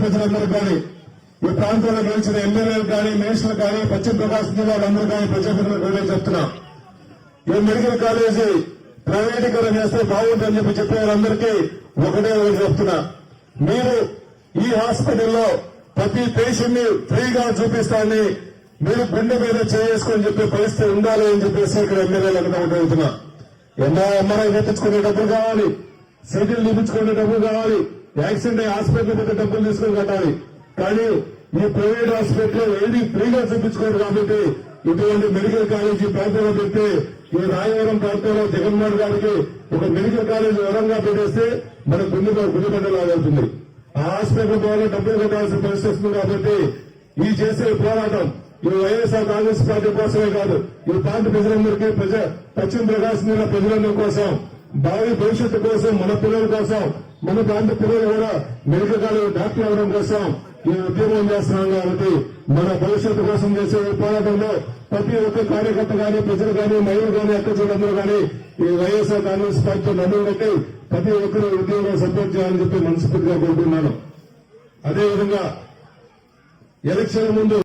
ప్రాంత కానీ ఈ ప్రాంతంలో గెలిచిన ఎమ్మెల్యేలు కానీ మినిస్టర్లు కానీ పశ్చిమ ప్రకాశం జిల్లా వాళ్ళందరూ కానీ ప్రజాప్రతినిధులు చెప్తున్నా. ఈ మెడికల్ కాలేజీ ప్రైవేటీకరణ చేస్తే బాగుంటుందని చెప్పి చెప్పే వాళ్ళందరికీ ఒకటే ఒకటి చెప్తున్నా. మీరు ఈ హాస్పిటల్లో ప్రతి పేషెంట్ని ఫ్రీగా చూపిస్తానని మీరు గుండె మీద చేసుకొని చెప్పే పరిస్థితి ఉండాలి అని చెప్పేసి ఇక్కడ ఎమ్మెల్యేలు ఒకటి అడుగుతున్నా. ఎన్నో ఎంఆర్ఐ కట్టించుకునే డబ్బులు కావాలి. సీటీలు నిపించుకునే డబ్బులు కావాలి. యాక్సిడెంట్ అయ్యి హాస్పిటల్ పెద్ద డబ్బులు తీసుకొని కట్టాలి. కానీ ఈ ప్రైవేట్ హాస్పిటల్ ఏది ఫ్రీగా చూపించుకోరు కాబట్టి ఇటువంటి మెడికల్ కాలేజీ ప్రాంతంలో పెడితే ఈ రాయవరం ప్రాంతంలో జగన్మోహన్ గారికి ఒక మెడికల్ కాలేజ్ వరంగా పెట్టేస్తే మన గుండె గుండెబండలాగా అవుతుంది. ఆ హాస్పిటల్ ద్వారా డబ్బులు కట్టాల్సిన పరిస్థితి వస్తుంది కాబట్టి ఈ చేసే పోరాటం ఈ వైఎస్ఆర్ కాంగ్రెస్ పార్టీ కోసమే కాదు. ఈ పార్టీ ప్రజలందరికీ ప్రజ పశ్చిమ ప్రకాశం జిల్లా ప్రజలందరి కోసం భావి భవిష్యత్తు కోసం మన పిల్లల కోసం మన ప్రాంత పిల్లలు కూడా మెడికల్ డాక్టర్ అవడం కోసం ఈ ఉద్యమం చేస్తున్నాం కాబట్టి మన భవిష్యత్తు కోసం చేసే పోరాటంలో ప్రతి ఒక్క కార్యకర్త కానీ ప్రజలు కానీ మహిళలు కానీ అక్క చూడందరూ కానీ ఈ వైఎస్ఆర్ కాంగ్రెస్ పార్టీతో నన్ను కట్టి ప్రతి ఒక్కరు ఉద్యోగం సపోర్ట్ చేయాలని చెప్పి మనస్ఫూర్తిగా కోరుకున్నాను అదేవిధంగా ఎలక్షన్ ముందు